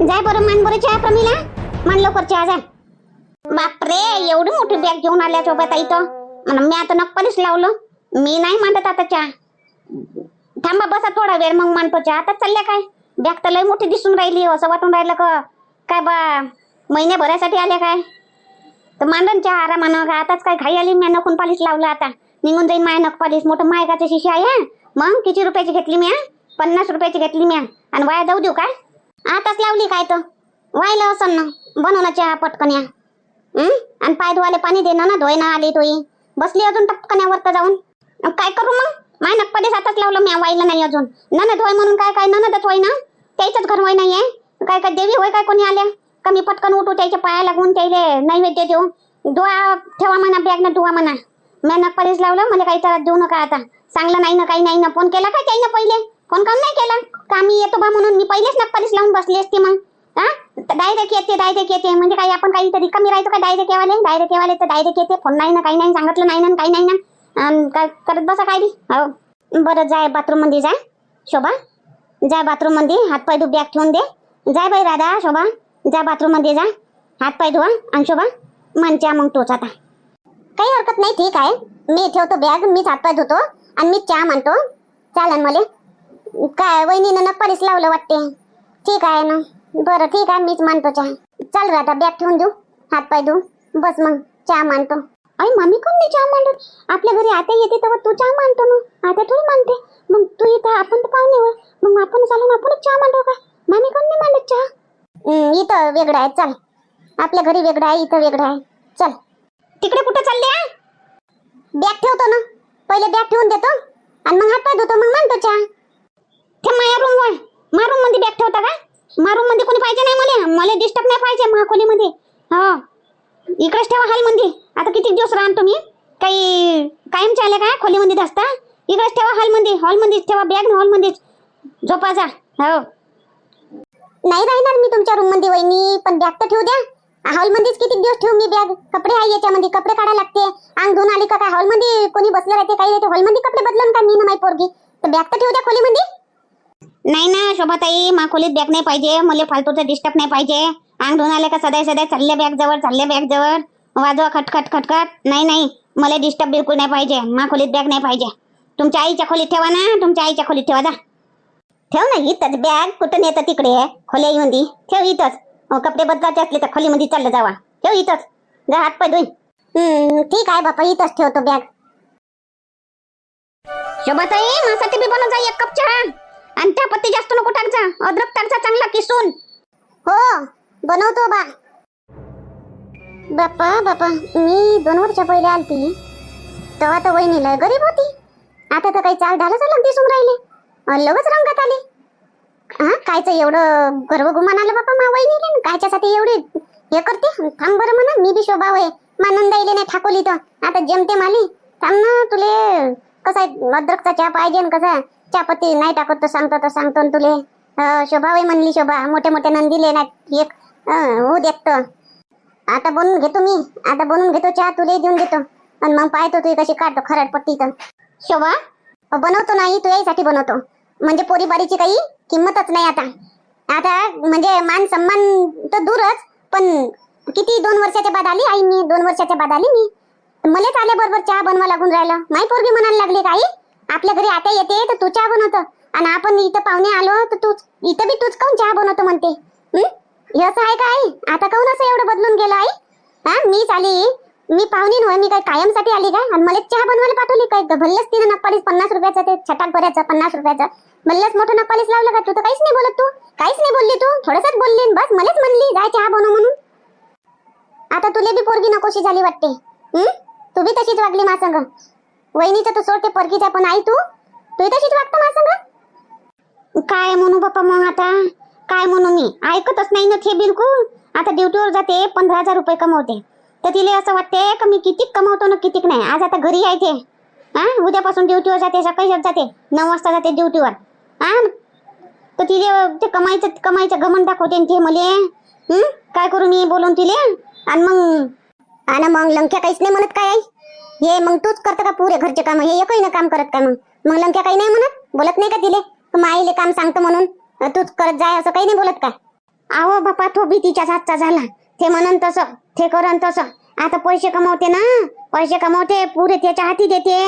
जाय बरं मान बरं चहा प्रमिला. मान लवकर चहा जा. बापरे एवढी मोठी बॅग घेऊन आल्या सोबत इथं. म्हणा मी आता नक्कलीच लावलं. मी नाही मांडत आता चहा. थांबा बसा थोडा वेळ मग मांडतो चहा. आता चालल्या काय? बॅग तर लय मोठी दिसून राहिली असं वाटून राहिलं का? काय बा महिन्याभरासाठी आल्या काय? तर मांडन चहा आरामानं. का आताच काय घाई आली मी नखून पालिश लावलं आता. निघून जाईन माय नखपालीस मोठं मायकाचं शिशी आहे मग किती रुपयाची घेतली मी पन्नास रुपयाची घेतली मी आणि वाया जाऊ देऊ काय आताच लावली काय तर व्हायला असं ना बनवणं चहा पटकन या आणि पाय धुवाले पाणी देणं ना धुवाय ना आली तोही. बसली अजून टपकण्यावर तर जाऊन काय करू मग? माय नक्कलीच आताच लावलं मी वाईला नाही अजून. ननद होय म्हणून काय काय ननदच होय ना? त्याच्याच घर होय नाहीये. काय काय देवी होय काय कोणी आल्या? का मी पटकन उठू त्याच्या पाया लागून त्याले नैवेद्य देऊ धुवा ठेवा म्हणा बॅग ना धुवा म्हणा. मी नक्कलीच लावलं मला काही त्रास देऊ नका आता. चांगलं नाही ना काही नाही ना. फोन केला काय त्याईनं पहिले? फोन काम नाही केला? कामी येतो बा म्हणून? मी पहिलेच नक्कलीच लावून बसली असते मग. हा? डायरेक्ट येते डायरेक्ट येते. म्हणजे काही आपण काही तरी कमी राहतो का? डायरेक्ट येवाले? डायरेक्ट येवाले तर डायरेक्ट येते. फोन नाही ना काही नाही. सांगितलं नाही ना काही नाही ना. काय करत बसा काय बी हो. बरं जाय बाथरूममध्ये जा शोभा. जाय बाथरूममध्ये हातपाय धु बॅग ठेवून दे. जाय बाई राधा शोभा. जा बाथरूममध्ये जा हातपाय धुवा. आणि शोभा मनच्या मग तोच आता काही हरकत नाही ठीक आहे. मी ठेवतो बॅग मीच हातपाय धुतो. आणि मी चहा म्हणतो चालन मला. काय वहिनीनं नक्कीच लावलं वाटते. ठीक आहे ना. बरं ठीक आहे मीच मानतो चहा. चल राधा बॅग ठेवून देऊ. हात पाय देऊ बस मग चहा मानतो. अरे मामी कोण नाही चहा मांडत? आपल्या घरी आता येते तेव्हा तू चहा मानतो ना. आता थोडी मानते. मग तू इथं आपण तर पाहुणे वर मग आपण चालून आपणच चहा मांडू का? मामी कोण नाही मांडत चहा? इथं वेगळं आहे. चल. आपल्या घरी वेगळं आहे इथं वेगळं आहे. चल. तिकडे कुठे चालले बॅग ठेवतो ना. पहिले बॅग ठेवून देतो. आणि मग हात पाय धुतो. मग मानतो चहा. ते माया रूम वर. मा रूममध्ये बॅग ठेवता का? मा रूममध्ये कोणी पाहिजे नाही मला? मला डिस्टर्ब नाही पाहिजे मा खोलीमध्ये हा. इकडेच ठेवा हॉलमध्ये आता किती दिवस राहा तुम्ही? काही कायम चालले का खोलीमध्ये असता? इकडेच ठेवा हॉलमध्ये हॉलमध्ये ठेवा. बॅग हॉल मध्येच. झोपा जा. हो. नाही राहणार मी तुमच्या रूममध्ये वहिनी. पण बॅग तर ठेवू द्या. हॉल मध्येच किती दिवस ठेवू मी बॅग कपडे आहे याच्यामध्ये. कपडे काढा लागते. अंग धुवून आली का काय? हॉलमध्ये कोणी बसलं राहते काही राहते. हॉलमध्ये कपडे बदलून का मी ना माई पोरगी? तर बॅग तर ठेवू द्या खोलीमध्ये. नाही ना शोभाताई मा खोलीत बॅग नाही पाहिजे मला फालतूचं डिस्टर्ब नाही पाहिजे. अंग धुवून आले का सदाय सदाय चालल्या बॅग जवळ चालल्या बॅग जवळ. वाजवा खटखट खटखट. नाही नाही मला डिस्टर्ब बिलकुल नाही पाहिजे. मा खोलीत बॅग नाही पाहिजे. तुमच्या आईच्या खोलीत ठेवा ना तुमच्या आईच्या खोलीत ठेवा जा. ठेव ना इथंच बॅग कुठं नेतं तिकडे? खोल्या येऊन दी. ठेव इथंच. कपडे बदलायचे असले तर खोलीमध्ये चाललं जावा. ठेव इथंच. जा हात पाय धुईन. ठीक आहे बापा इथंच ठेवतो बॅग शोभाताई माझ्यासाठी बी बनवून जा एक कप चहा. आणि त्या पत्ती जास्त नको टाक जा. अद्रक टाक जा चांगला किसून. हो बनवतो बा. बाप्पा बाप्पा मी दोन वर्ष पहिले आलती. तेव्हा तर वहिनीला गरीब होती. आता तर काही चाल झालं झालं दिसून राहिले. अन लगच रंगात आले. हा कायचं एवढं गर्व गुमान आलं बापा मा वहिनी कायच्यासाठी एवढी हे करते? थांब बरं म्हणा मी बी शोभा होय मानंदाईले नाही ठाकोली तर. आता जमते माली थांब ना तुले कसा अद्रकचा चहा पाहिजे कसा चहापत्ती नाही टाकत तर सांगतो तर सांगतो न तुले. अं, शोभा होय म्हणली शोभा. मोठ्या मोठ्या नंदीले नाही एक अं, होऊ देत तर. आता बनवून घेतो मी. आता बनवून घेतो चहा तुले देऊन देतो. आणि मग पाहतो तू कशी काढतो खराट पट्टी तर. शोभा अ, बनवतो नाही तू यासाठी बनवतो. म्हणजे पोरीबारीची काही किंमतच नाही आता. आता म्हणजे मान सन्मान तर दूरच पण किती दोन वर्षाच्या बाद आली आई मी? दोन वर्षाच्या बाद आली मी. मलाच आल्या बरोबर चहा बनवा लागून राहिलं. माई पोरगी म्हणायला लागली काही आपल्या घरी आता येते तर तू चहा बनवतो. आणि आपण इथं पाहुणे आलो तर तूच इथं बी तूच काऊन चहा बनवतो म्हणते. हे? असं आहे का आई? आता काऊन असं एवढं बदलून गेलं आई? हा? मीच आली. मी पाहुणी नव्हे मी काय कायमसाठी आली काय? आणि मला चहा बनवायला पाठवली काय? भल्लच तिने नक्कालीस पन्नास रुपयाचा ते छटाक भरायचं पन्नास रुपयाचं. भल्लच मोठं नक्कालीस लावलं का तू? तर काहीच नाही बोलत तू. काहीच नाही बोलली तू. थोडंसंच बोलली बस मलाच म्हणली जाय चहा बनव म्हणून. आता तुले बी पोरगी नकोशी झाली वाटते. तू बी तशीच वागली मा वहिनीचं तर सोडते पोरगीचा पण आई तू? तू तशीच वागतो मा संग काय म्हणू बाप्पा मग आता? काय म्हणू मी? ऐकतच नाही ना ते बिलकुल आता ड्युटीवर जाते पंधरा हजार रुपये कमवते. तर तिला असं वाटते का मी किती कमवतो ना कितीक नाही? आज आता घरी यायचे हा उद्यापासून ड्युटीवर जाते सकाळी जाते. नऊ वाजता जाते ड्युटीवर. हा तर तिले ते कमाईचं कमाईचं गमन दाखवते ते मले. काय करू मी बोलून तिले? आणि मग आणि मग लंक्या काहीच नाही म्हणत काय आई? हे मग तूच करत का पुरे घरचे काम? हे एकही ना काम करत का मग? मग लंक्या काही नाही म्हणत? बोलत नाही का तिले? माईले काम सांगतो म्हणून? तूच करत जाय असं काही नाही बोलत का? आहो बापा तो बी तिच्याच हातचा झाला. ते म्हणन तसं ते करन तसं. आता पैसे कमवते ना? पैसे कमवते पुरे त्याच्या हाती देते.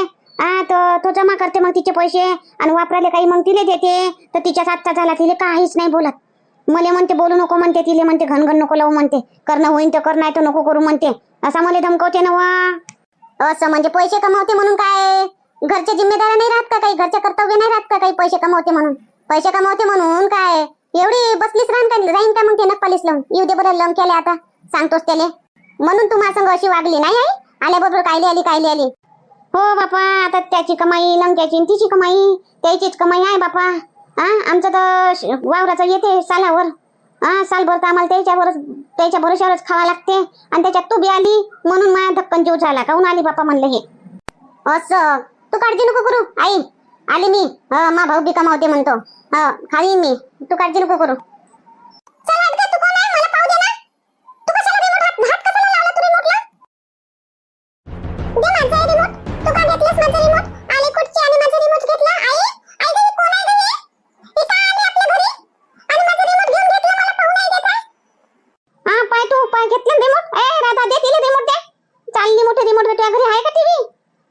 हा तर तो जमा करते मग तिचे पैसे आणि वापरायला काही मग तिले देते. तर तिच्याच हातचा झाला तिले काहीच नाही बोलत. मले म्हणते बोलू नको म्हणते तिले म्हणते घनघन नको लावू म्हणते. करणं होईन तर कर नाही तर नको करू म्हणते. असा मला धमकवते ना वा असं म्हणजे पैसे कमवते म्हणून काय? घरच्या जिम्मेदाऱ्या नाही राहत का काही? घरचे कर्तव्य नाही राहत का काही पैसे कमावते म्हणून? पैसे कमावते म्हणून काय? एवढी बसलीच राहीन का राहीन का मग ते नक्कालीच लावून? येऊ दे बरं लम केले आता. सांगतोस त्याले. म्हणून तू माझ्या संग अशी वागली नाही आई? आल्याबरोबर कायली आली कायली आली. हो बापा आता त्याची कमाई लंक्याची तिची कमाई त्याचीच कमाई आहे बापा. हा आमचं तर श- वावराचं येते सालावर. हा सालभर तर आम्हाला त्याच्यावरच त्याच्या भरोश्यावरच खावा लागते. आणि त्याच्यात तू बी आली म्हणून माझ्या धक्कन जीव झाला. काहून आली बापा म्हणलं हे? असं. तू काळजी नको करू आई. आली मी. हा मा भाऊ बी कमावते म्हणतो. हा खाली मी. तू काळजी नको करू चल आटका, तू कोण आहे? मला पाहू दे ना. तू कशाला remote हात- हात कशाला लावला तू remote ला? दे माझं हे remote. तू का घेतलंस माझं remote? आली कुठची आणि माझं remote घेतलं? आई? आई गं, ही कोण आहे गं ही? ही का आली आपल्या घरी? आणि माझं remote घेऊन घेतलं, मला पाहू नाही देत आहे? हा पाय तू पाय घेतलं रिमोट ए राधा दे तिला रिमोट दे चालली मोठे रिमोट तुझ्या घरी आहे का टीव्ही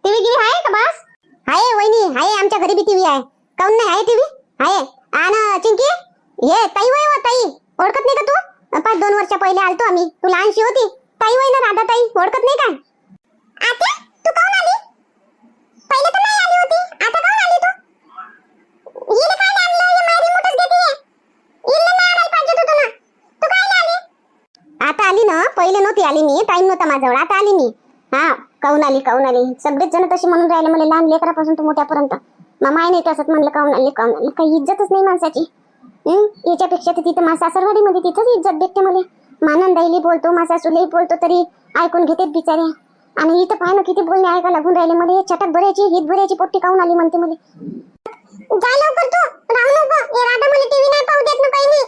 टीव्ही गिवी आहे का बस आहे वहिनी आहे आमच्या घरी बी टीव्ही आहे काऊन नाही आहे टीव्ही आहे आणि चिंकी हे ताई वय व ताई ओळखत नाही का तू पाच दोन वर्ष पहिले आलतो आम्ही तू लहानशी होती ताई वय ना राधा ताई ओळखत नाही का आता तू काऊन आली पहिले तर नाही आली होती आता काऊन आली तू हिने काय आणलं हे माझी रिमोटच घेते हिला नाही आणायला पाहिजे होतं ना तू काय आली आता आली ना पहिले नव्हती आली मी टाइम नव्हता माझ्याजवळ आता आली मी. हा काऊन आली काऊन आली? सगळेच जण तशी म्हणून राहिले मला लहान लेकरापासून तू मोठ्यापर्यंत. मामा आहे नाही तसंच म्हणलं काऊन आली काऊन आली? काही इज्जतच नाही माणसाची. हम्म याच्यापेक्षा तर तिथं माझ्या सासरवाडीमध्ये तिथंच इज्जत भेटते मला. मानंदाईली बोलतो मासा सासूलाही बोलतो तरी ऐकून घेतेत बिचारे. आणि इथं पाहिलं ना किती बोलणे ऐका लागून राहिले मला. छटाक भरायची हित भरायची पोट्टी काऊन आली म्हणते मला. जाय लवकर तू राहू नको. हे राधा मला टीव्ही नाही पाहू देत ना काही नाही.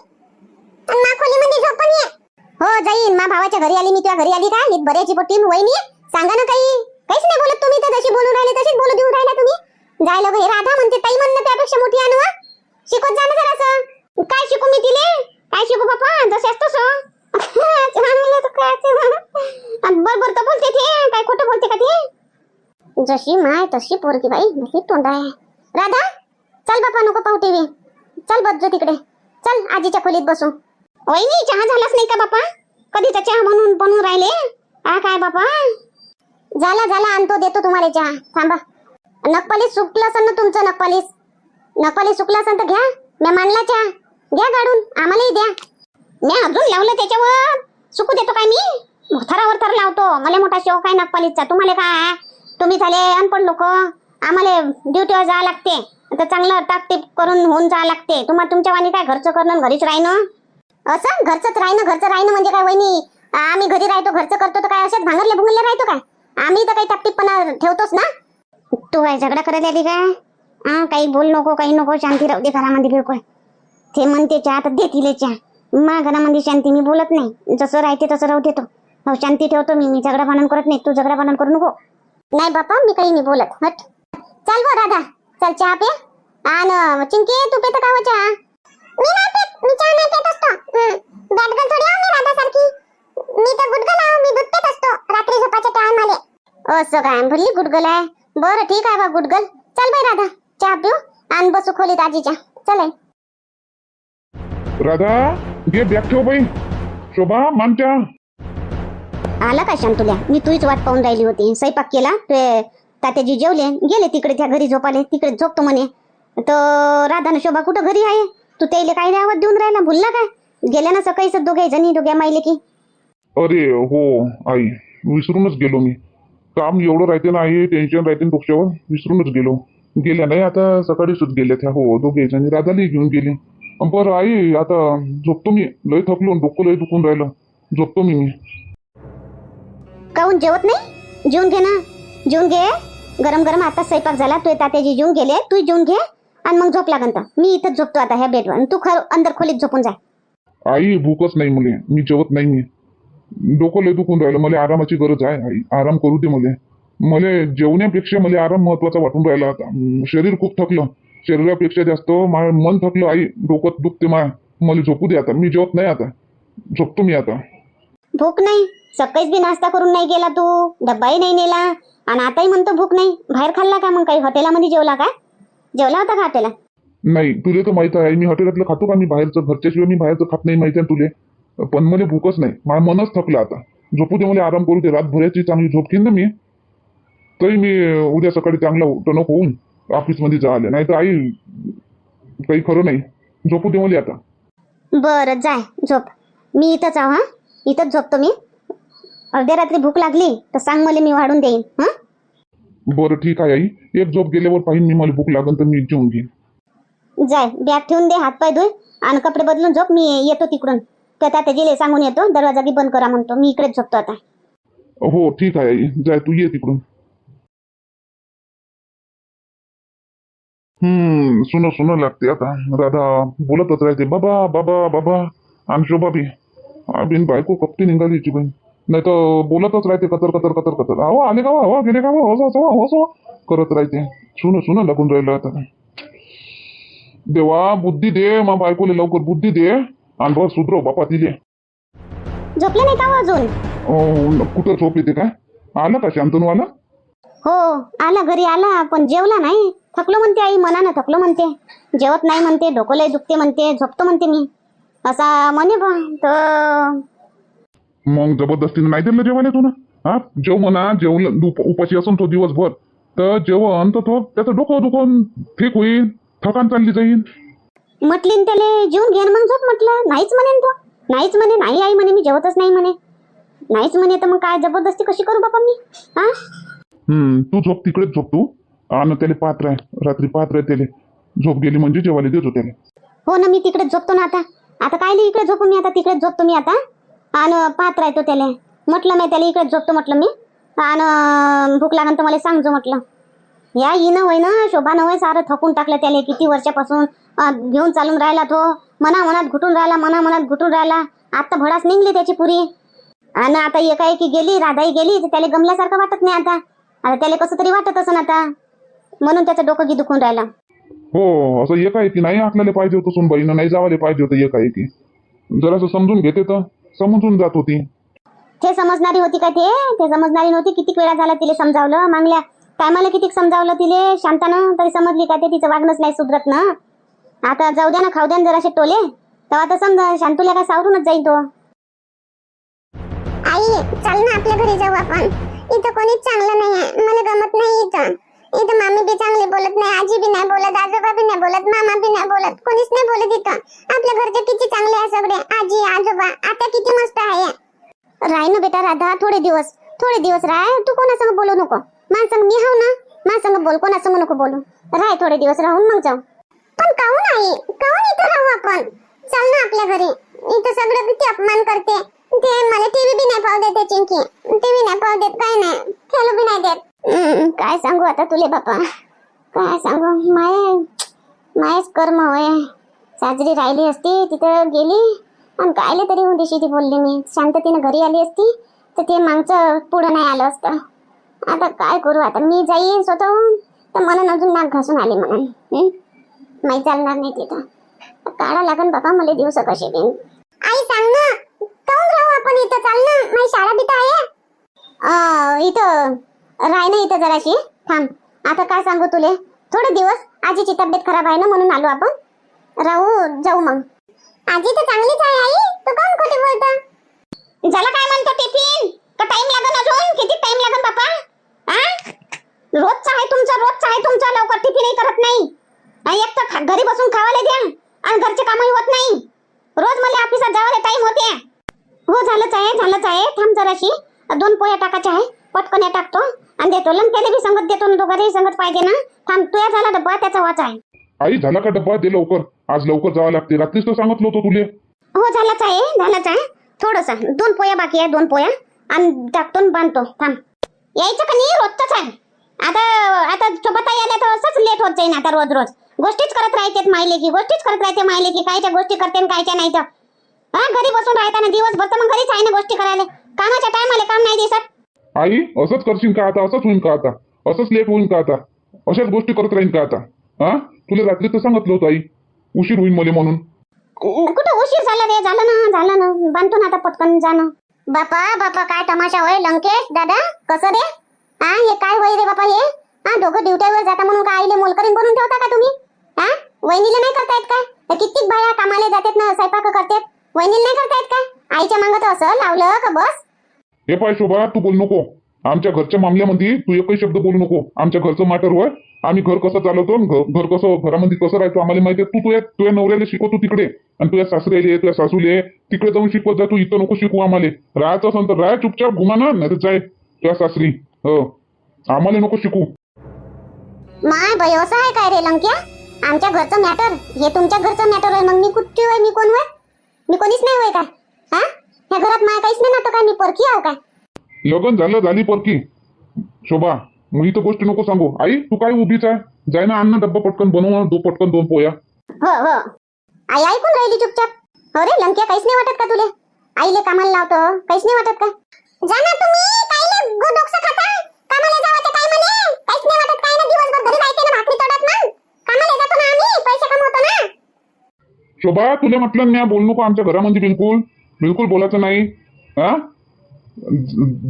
आणि मा खोलीमध्ये झोपून ये. हो जाईन. मा भावाच्या घरी आली मी तुझ्या घरी आली काय मी बऱ्याची पोटी वहिनी. सांगा ना काही काहीच नाही बोलत तुम्ही तर. जशी बोलून राहिले तशीच बोलू देऊन राहिला तुम्ही. जायला लवकर हे राधा म्हणते ताई म्हणणं त्यापेक्षा मोठी आणू ना शिकवत जा ना जरासं काय शिकू मी तिले? काय शिकू बापा जसे असतो सो हो. काय बरोबर तर बोलते ते. काय खोटं बोलते का ते? जशी माय तशी पोरगी बाई. ही तोंड आहे. राधा चल बापा नको पाहू टीव्ही. चल बस तिकडे. चल आजीच्या खोलीत बसू. वहिनी चहा झालाच नाही का बापा? कधीचा चहा म्हणून बनवून राहिले? हा काय बापा? झाला झाला आणतो देतो तुम्हाला चहा. थांबा. नकपालीस सुकलं असेल ना तुमचं नकपालीस? नकपालीस सुकलं असेल तर घ्या. मी मांडला चहा. घ्या काढून आम्हालाही द्या. मी अजून लावलं त्याच्यावर. सुकू देतो काय मी? थरावर थर लावतो. मला मोठा शौक आहे नकपालीचा तुम्हाला काय? तुम्ही झाले अनपण लोक. आम्हाला ड्युटीवर जावं लागते. तर चांगलं टापटीप करून होऊन जावं लागते. तुम्हाला तुमच्या वाणी काय घरचं करणं घरीच राहणं? असं घरचंच राहणं घरचं राहणं म्हणजे काय वहिनी? आम्ही घरी राहतो घरचं करतो तर काय अशाच भांगरले भुंगले राहतो काय? आम्ही तर काही टापटीपणा ठेवतोच ना? तू काय झगडा करायला आली काय? हा काही बोल नको काही नको शांती राहू दे घरामध्ये बिलकुल. ते म्हणते चहा तर दे तिले चहा. मा घरामध्ये शांती मी बोलत नाही. जसं राहते तसं राहू देतो हो शांती ठेवतो मी मी झगडा भांडण करत नाही. तू झगडा भांडण करू नको. नाही बापा मी काही नाही बोलत. हट. चल बो राधा. चल चहा पे. आण चिंकी तू पेत का चहा. मी नाही मी चहा नाही पेत असतो. बॅट गर्ल थोडी आहे मी राधा सारखी मी तर गुडगल आहे मी दूध पेत असतो. रात्री झोपाच्या टाइम आले. असं काय भरली गुडगल आहे? बरं ठीक आहे बा गुडगल चल बाई राधा चहा पिऊ आणि बसू खोलीत आजीच्या. चल. राधा घे बॅग ठेव बाई. शोभा मानत्या. आला का शांतुल्या? मी तुझीच वाट पाहून राहिली होती. स्वयंपाक केला ते तात्याजी जेवले गेले तिकडे त्या घरी झोपाले तिकडे झोपतो म्हणे. तर राधा न शोभा कुठं घरी आहे? तू त्याला काय आवाज देऊन राहिला भुलला काय? गेल्या ना सकाळीच दोघे जणी दोघ्या माहिले की. अरे हो आई विसरूनच गेलो मी. काम एवढं राहते ना आई टेन्शन राहते ना डोक्यावर विसरूनच गेलो. गेल्या नाही आता सकाळीच गेल्या त्या हो दोघे जणी. राधालाही घेऊन गेले. बरं आई आता झोपतो मी. लय थकलो डोकं लय दुखून राहिलं. झोपतो मी मी. काहून जेवत नाही? जेवून घे ना. जेवून घे. गरम गरम आता स्वयंपाक झाला तू तात्याजी जेवून गेले. तू जेवून घे. आणि मग झोप लागन तर. मी इथंच झोपतो आता ह्या बेडवर तू खर अंदर खोलीत झोपून जा आई भूकच नाही मला. मी जेवत नाही मी. डोकं लय दुखून राहिलं. मला आरामाची गरज आहे आई. आराम करू दे मला. मला जेवण्यापेक्षा मला आराम महत्त्वाचा वाटून राहिला आता. शरीर खूप थकलं. शरीरापेक्षा जास्त मन थकलं आई. डोकं दुखते मा मला झोपू दे आता. मी जेवत नाही आता. झोपतो मी आता. भूक नाही. सकाळीच बी नाश्ता करून नाही गेला तू. डब्बाही नाही नेला. आणि आताही म्हणतो भूक नाही. बाहेर खाल्ला का मग काही? हॉटेलामध्ये जेवला का जेवला होता का हॉटेला नाही तुले तर माहीत आहे मी हॉटेलातलं खातो का? मी बाहेरचं घरच्याशिवाय मी बाहेरचं खात नाही माहिती आहे तुले? पण मला भूकच नाही. माझं मनच थकलं आता. झोपू दे मला आराम करू दे. रातभराची चांगली झोप घेईन ना मी. तरी मी उद्या सकाळी चांगला टणक होऊन ऑफिसमध्ये जायला नाही तर आई काही खरं नाही. झोपू दे मला आता. बरं जाय झोप. मी इथंच आहो हा? इथंच झोपतो मी. अर्ध्या रात्री भूक लागली तर सांग मला मी वाढून देईन हा? बरं ठीक आहे आई. एक झोप गेल्यावर पाहिजे मी मला भूक लागन तर मी जेवून घेईन. जाय बॅग ठेवून दे हातपाय धुय आणि कपडे बदलून झोप मी येतो तिकडून. त्या तात्या गेले सांगून येतो दरवाजा बी बंद करा म्हणतो मी इकडेच झोपतो आता. हो ठीक आहे आई. जाय तू ये तिकडून. हम्म सुनो सुनो लागते आता. राधा बोलतच राहते बाबा बाबा बाबा. आणि शोभा बी. बिन बायको कपटी निघालीची बहीण नाही तर बोलतच राहते कतर कतर कतर कतर अहो आले का हो? गेले का हो? असं असं असं करत राहते. सुनो सुनो लागून राहिलं आता. देवा बुद्धी दे मा बायकोले लवकर बुद्धी दे. आणि बस सुधरव बापा तिले. झोपले नाही का हो अजून? कुठं झोप येते काय? आला का? शांतनू आला हो आला घरी आला पण जेवला नाही. थकलो म्हणते आई मनानं थकलो म्हणते. जेवत नाही म्हणते डोकं लय दुखते म्हणते झोपतो म्हणते मी. असा म्हणे बा तर मग जबरदस्तीने नाही दिलं जेवण तू ना हा? जेव म्हणा जेवलं दुप- उपाशी असून तो दिवसभर. तर जेवण तर तो त्याचं डोकं दुखून ठीक होईल थकान चालली जाईल. म्हटली न त्याले जेवून घे न मग झोप म्हटलं. नाहीच म्हणेन तो. नाहीच म्हणे नाही आई म्हणे मी जेवतच नाही म्हणे. नाहीच म्हणे तर मग काय जबरदस्ती कशी करू बाबा मी? हा? हम्म तू झोप तिकडेच झोप तू. आणि त्याला पात्र आहे. रात्री पात्र आहे त्याला. झोप गेली म्हणजे जेवायला देतो त्याला. हो ना मी तिकडेच झोपतो ना आता. आता काय इकडे झोपू मी आता? तिकडेच झोपतो मी आता. आणि पाहत राहतो त्याला. म्हटलं मी त्याला इकडेच झोपतो म्हटलं मी. आणि भूक लागन तर मला सांगजो म्हटलं. या येणं होय ना शोभानं होय सारं थकून टाकलं त्याला. किती वर्षापासून घेऊन चालून राहिला तो. मना मनात घुटून राहिला मना मनात घुटून राहिला. आता भडास निघली त्याची पुरी. आणि आता एकाएकी गेली राधाई गेली तर त्याला गमल्यासारखं वाटत नाही आता. आता त्याला कसं तरी वाटत असं आता. म्हणून त्याचं डोकं गी दुखून राहिलं. हो असं एकाएकी नाही आखलेलं पाहिजे होतं सुनबाईनं नाही जावाले पाहिजे होतं एकाएकी. जरासं समजून घेते तर. समजून जात होती. ते समजणारी होती का ते? ते समजणारी नव्हती. किती वेळा झाला तिला समजावलं? मागल्या टायमाला किती समजावलं तिले? शांतानं? तरी समजली का ते? तिचं वागणंच नाही सुधरत ना. आता जाऊ द्या ना खाऊ द्या ना जराशे टोले. तेव्हा तर समजा शांतूला काय सावरूनच जाईल तो. आई चल ना आपल्या घरी जाऊ आपण. इथं कोणीच चांगलं नाही आहे मला गमत नाही इथं. इथं मामी बी चांगली बोलत नाही आजी बी नाही बोलत आजोबा बी नाही बोलत मामा बी नाही बोलत कोणीच नाही बोलत इथं. आपल्या घरचे किती चांगले आहे सगळे आजी आजोबा आता किती मस्त आहे. राय ना बेटा राधा थोडे दिवस थोडे दिवस राय तू कोणासंग बोलू नको. माझ्या मी हाव ना माझ्या बोल कोणासंग नको बोलू. राय थोडे दिवस राहून मग जाऊ. पण काहून आई काहून इथं राहू आपण? चल ना आपल्या घरी. इथं सगळं किती अपमान करते. ते मला टीव्ही बी नाही पाहू देते चिंकी. टीव्ही नाही पाहू देत काय नाही. खेळू बी नाही देत. काय सांगू आता तुले बापा? काय सांगू? माय मायच कर्म होय. साजरी राहिली असती तिथं गेली. आणि कायले तरी उद्याशी ती बोलली मी. शांततेनं घरी आली असती तर ते मागचं पुढं नाही आलं असतं. आता काय करू? आता मी जाईन स्वतःहून. तर मला अजून नाक घासून आले म्हणून माहीत माही चालणार नाही तिथं. काढा लागन बाबा मला दिवस कसे बिन. आई सांग ना काऊन राहू आपण इथं? चाल ना माझी शाळा बिता आहे. इथं. राय ना इथं जराशी. थांब. आता काय सांगू तुले? थोडे दिवस आजीची तब्येत खराब आहे ना म्हणून आलो आपण. राहू जाऊ मग. आजी तर चांगलीच आहे आई. तू कोण खोटे बोलता? झाला काय म्हणतो टिफिन? का टाइम लागन अजून? किती टाइम लागन बापा? हा रोजचा आहे तुमचा रोजचा आहे तुमचा. लवकर टिफिनही करत नाही. एक तर खा- घरी बसून खावायला द्या. आणि घरचे कामही होत नाही. रोज मला ऑफिसात जावायला टाइम होते. हो झालंच आहे झालंच आहे. थांब जराशी. दोन पोया टाकायच्या आहे. पटकन या टाकतो. आणि देतो. लंकेले बी संगत देतो ना दोघांनाही संगत पाहिजे ना. थांब तुया झाला डब्बा त्याचा वाचा आहे. आई झाला का डब्बा? दे लवकर. आज लवकर जावं लागते. रात्रीच तर सांगितलं होतं तुले. हो झालाच आहे झालाच आहे. थोडस. दोन पोया बाकी आहे दोन पोया. आणि टाकतो आणि बांधतो. थांब. यायचं का नाही? रोजच आहे. आता आता सोबत आल्या तर असंच लेट होत जाईन आता रोज रोज. गोष्टीच करत राहतात मायले की गोष्टीच करत राहते मायले की कायच्या गोष्टी करते आणि कायच्या नाही तर. हा घरी बसून राहताना दिवसभर तर मग घरीच आहे ना गोष्टी करायला. कामाच्या टायमाला काम नाही दिसत. आई असंच करशील का आता? असंच होईल का आता? असंच लेट होईल का आता? अशाच गोष्टी करत राहीन का आता? हा? तुला रात्री तर सांगितलं होतं आई. उशीर होईल मला म्हणून. कुठं उशीर झाला रे? झालं ना झालं ना. बांधतो ना आता पटकन जाणं बापा बापा काय तमाशा होय लंकेश दादा कसं रे? हा हे काय होय रे बापा हे? हा दोघं ड्युटीवर जाता म्हणून काय आईले मोलकरीन बनून ठेवता का तुम्ही? हा? वहिनीला नाही करतायत काय कित्येक बाया कामाला जातात ना स्वयंपाक करतात. वहिनीला नाही करतायत काय आईच्या मागं तर असं लावलं का बस? हे पाय शोभा तू बोलू नको. आमच्या घरच्या मामल्यामध्ये तू एकही शब्द बोलू नको. आमच्या घरचं मॅटर होय. आम्ही घर कसं चालवतो घर कसं घरामध्ये कसं राहायचो आम्हाला माहिती आहे. तू तुझ्या तुझ्या नवऱ्याला शिकवतो तिकडे. आणि तुझ्या सासऱ्याले तुझ्या सासूले तिकडे जाऊन शिकवत जा. तू इथं नको शिकू आम्हाला. राहायचं असेल तर राह चुपचाप घुमा ना नाही तर जाय. तुझ्या सासरी. हो. आम्हाला नको शिकू. माय बाय असं आहे काय रे लंक्या? आमच्या घरचं मॅटर हे तुमच्या घरचं मॅटर आहे मग मी कुठे होय? मी कोण होय? मी कोणीच नाही होय का हा? ह्या घरात माय काहीच नाही ना तर काय मी परकी आहो काय? लग्न झालं झाली परकी. शोभा मग इथं गोष्ट नको सांगू. आई तू काय उभीच आहे? जाय ना अन्न डब्बा पटकन बनव दो पटकन दोन पोया. हो हो. आई ऐकून राहिली चुपचाप. अरे लंक्या काहीच नाही वाटत का तुले? आईले कामाला लावतो काहीच नाही वाटत का? जा ना तुम्ही काहीले गोडोक्स खाता. कामाला जावं काय म्हणे काहीच नाही वाटत काय ना दिवसभर घरी राहते ना भाकरी तोडत मग कामाला जातो ना आम्ही पैसे कमवतो ना. शोभा तुला म्हटलं ना बोलू नको आमच्या घरामध्ये बिलकुल. बिलकुल बोलायचं नाही. हा?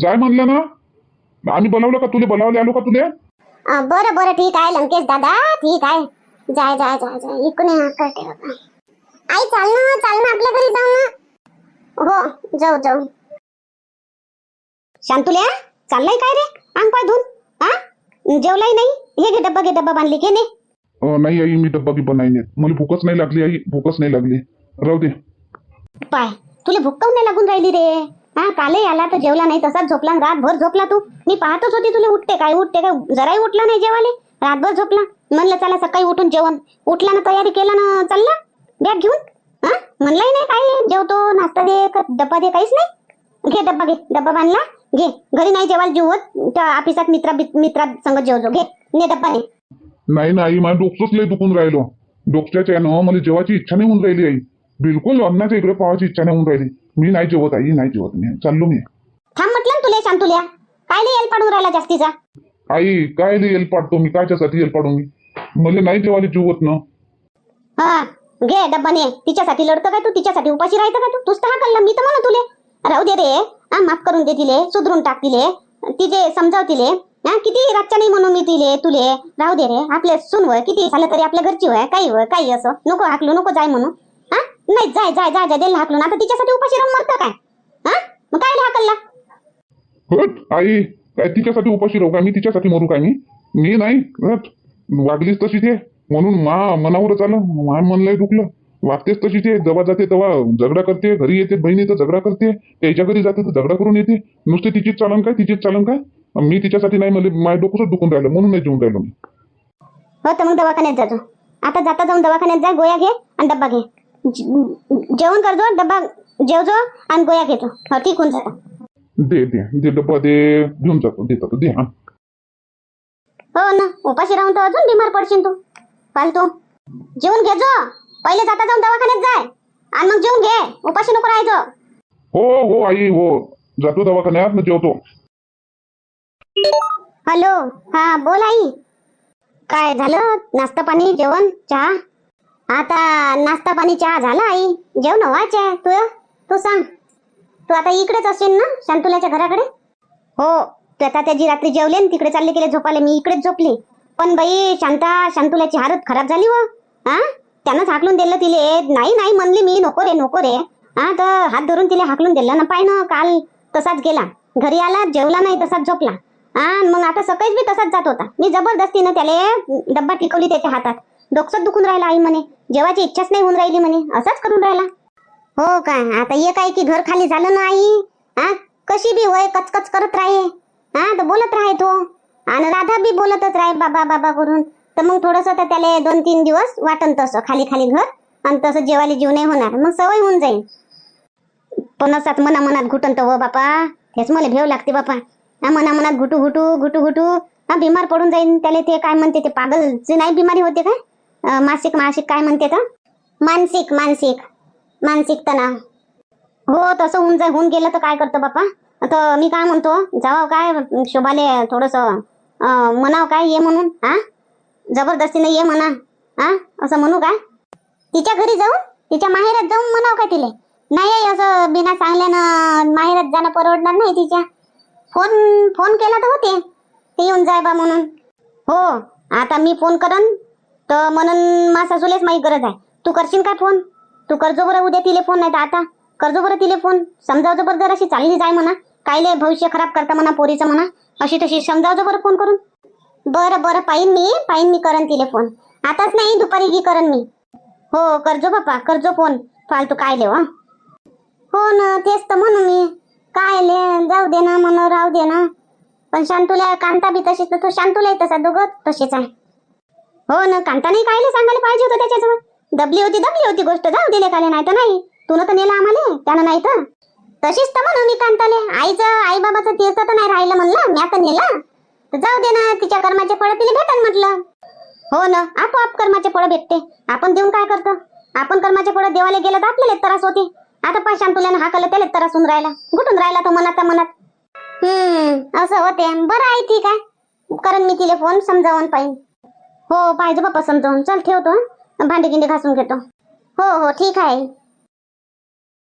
जाय म्हणलं ना. आम्ही बोलावलं का? तुले बोलावले आलो का तुले? अं, बरं बरं ठीक आहे लंकेश दादा ठीक आहे. जाय जाय जाय जाय. इकडे करते बाबा आई चाल ना चाल ना आपल्या घरी जाऊ ना. हो जाऊ जाऊ. शांतुल्या चाललाय काय रे? अंग पाय धुवून हा? जेवलाय नाही? हे घे डब्बा घे डब्बा बांधली घे ने. अं, नाही आई मी डब्बा गिब्बा नाही नेत. मला भूकच नाही लागली आई. भूकच नाही लागली. राहू दे. पाय. तुला भूक काऊन नाही लागून राहिली रे. हा कालही आला तर जेवला नाही तसाच झोपला रातभर झोपला तू. मी पाहतच होती तुला उठते काय उठते काय जराही उठला नाही जेवाले. रातभर झोपला. म्हणलं चला सकाळी उठून जेवण. उठला ना तयारी केला ना चालला. बॅग घेऊन. हा म्हणलाही नाही काय जेवतो नाश्ता दे डब्बा दे काहीच नाही. घे डब्बा घे. डब्बा बांधला. घे. घरी नाही जेवायला जेवत त्या ऑफिसात मित्रा मित्रात संगत जेवतो घे. ने डब्बा ने. नाही माझ्या डोकंच लय दुखून राहिलो. डोकच्याच्या यानं मला जेवायची इच्छा नाही होऊन राहिली आई. बिलकुल अन्नाच्या इकडे पावायची इच्छा नाही होऊन राहिली. मी नाही जेवत आई नाही जेवत मी. चाललो मी. थांब म्हटलं ना तुला शांतुल्या. काय नाही येल पाडून राहिला जास्तीचा? आई काय येल पाडतो मी? कायच्यासाठी येल पाडू मी? मला नाही जेवायला जीवत ना. हा घे डब्बा ने. तिच्यासाठी लढतं काय तू? तिच्यासाठी उपाशी राहायचं का तू? तूच तर हा कल्ला मी तर म्हणा तुले. राहू दे रे. हा माफ करून दे तिले. सुधरून टाक तिले. तिचे समजाव तिले. हा किती रातच्या नाही म्हणून मी तिले तुले. राहू दे रे. आपले सून होय किती झालं तरी आपल्या घरची होय काही होय काही असं. नको हाकलू नको जाय म्हणून नाही जाय जाय जाय जाय दिला हाकलून आता तिच्यासाठी उपाशी राहून मरतं काय? हा? मग काय हाकलला हट आई. काय तिच्यासाठी उपाशी राहू का मी तिच्यासाठी मरू काय मी? मी नाही. हट. वागलीच तशी ते म्हणून मा मनावरच आलं मा मनलंय दुखलं. वागतेच तशी ते जेव्हा जाते तेव्हा झगडा करते. घरी येते बहिणी तर झगडा करते. त्याच्या घरी जाते तर झगडा करून येते. नुसते तिचीच चालन काय? तिचीच चालन काय? मी तिच्यासाठी नाही मला माझ्या डोकंच दुखून राहिलं. म्हणून नाही जेवून राहिलो मी. हो तर मग दवाखान्यात जातो आता जाता जाऊन दवाखान्यात जा. गोळ्या घे आणि डब्बा घे. जेवण करजो डब्बा जेवजो आणि गोळ्या घेतो. हो ठीक होऊन जाता. दे दे. दे डब्बा दे. घेऊन जातो. देतो दे हा. हो ना उपाशी राहून तर अजून बिमार पडशील तू. फालतू जेवून घे जो. पहिले जाता जाऊन दवाखान्यात जाय. आणि मग जेवून घे. उपाशी नको राहायचं. हो हो आई हो. जातो दवाखान्यात मग जेवतो. हॅलो हा बोल आई. काय झालं? नाश्ता पाणी जेवण चहा? आता नाश्ता पाणी चहा झाला आई. जेवण व्हायचे तू? तू सांग. तू आता इकडेच असेल ना शांतुलाच्या घराकडे? हो तू आता त्याची रात्री जेवले आणि तिकडे चालले गेले झोपाले मी इकडेच झोपली. पण बाई शांता शांतुलाची हारत खराब झाली व हा? त्यानंच हाकलून दिलं तिले. नाही नाही म्हणली मी. नको रे नको रे. हा तर हात धरून तिला हाकलून दिलं ना. पाय ना काल तसाच गेला. घरी आला जेवला नाही तसाच झोपला. हा मग आता सकाळीच बी तसाच जात होता. मी जबरदस्तीनं त्याले डब्बा टिकवली त्याच्या हातात. डोकसत दुखून राहिला आई म्हणे. जेवायची इच्छाच नाही होऊन राहिली म्हणे. असाच करून राहिला. हो काय आता एक आहे की घर खाली झालं ना आई? हा? कशी बी होय कचकच करत राहे. हा? तर बोलत राहे तो. आणि राधा बी बोलतच राहे बाबा बाबा करून. तर मग थोडस तर त्याला दोन तीन दिवस वाटन तसं. खाली खाली घर. आणि तसं जेवायला जीव नाही होणार. मग सवय होऊन जाईल पण असंच मना मनात घुटन तर हो बापा. हेच मला भेव लागते बापा. हा मना मनात घुटू घुटू घुटू घुटू. हा बिमार पडून जाईन त्याला. ते काय म्हणते ते पागलची नाही बिमारी होते काय? मासिक मासिक काय म्हणते तर? मानसिक मानसिक. मानसिक तणाव. हो तसं होऊन जाय होऊन गेलं तर काय करतो बापा तर मी काय म्हणतो जावं काय शोभाले थोडस म्हणाव काय ये म्हणून हा? जबरदस्तीने ये म्हणा हा? असं म्हणू काय? तिच्या घरी जाऊ तिच्या माहेरात जाऊन म्हणाव का तिले? नाही असं बिना सांगल्यानं माहेरात जाणं परवडणार नाही तिच्या. फोन फोन केला तर होते. ते येऊन जाय बा म्हणून. हो आता मी फोन करन तर म्हणून मा सासूलेच माही गरज आहे. तू करशील काय फोन? तू करजो बरं उद्या तिले फोन नाही तर आता. करजो बरं तिले फोन. समजावजो बरं जर अशी चालली जाय म्हणा. कायले भविष्य खराब करता म्हणा पोरीचं म्हणा. अशी तशी समजावजो बरं फोन करून. बरं बरं पाहिन मी पाहिन मी करन तिले फोन. आताच नाही दुपारी गी करन मी. हो करजो बापा करजो फोन. फालतू काय लेव हो. हो ना तेच तर म्हणू मी. काय ले जाऊ दे ना म्हणून राहू दे ना. पण शांतूला कांता बी तशीच तर तो शांतूलाही तसा दोघं तसेच आहे. हो ना कांताने कायले सांगायला पाहिजे होतं त्याच्याजवळ? दबली होती दबली होती गोष्ट जाऊ दिले काले नाही तर नाही. तू तर नेलं आम्हाला त्यानं नाही तर. तशीच तर म्हणू मी कांताले आईचं आई बाबाचं तीर्थ तर नाही राहिलं म्हणलं मी आता नेलं. तर जाऊ दे ना तिच्या कर्माचे फळ तिला भेटन म्हटलं. हो ना आपोआप कर्माचे फळ भेटते. आपण देऊन काय करतो? आपण कर्माचे फळ देवाला गेलं तर आपल्याला त्रास होते. आता पाशान तुला हा हाकलं त्याला त्रास होऊन राहिला. कुठून राहिला तो मनात मनात. हम्म असं होते. बरं आहे ठीक आहे. कारण मी तिला फोन समजावून पाहिजे हो पाहिजे बाप्पा समजावून. चल ठेवतो भांडे भांडी गिंडी घासून घेतो. हो हो ठीक आहे.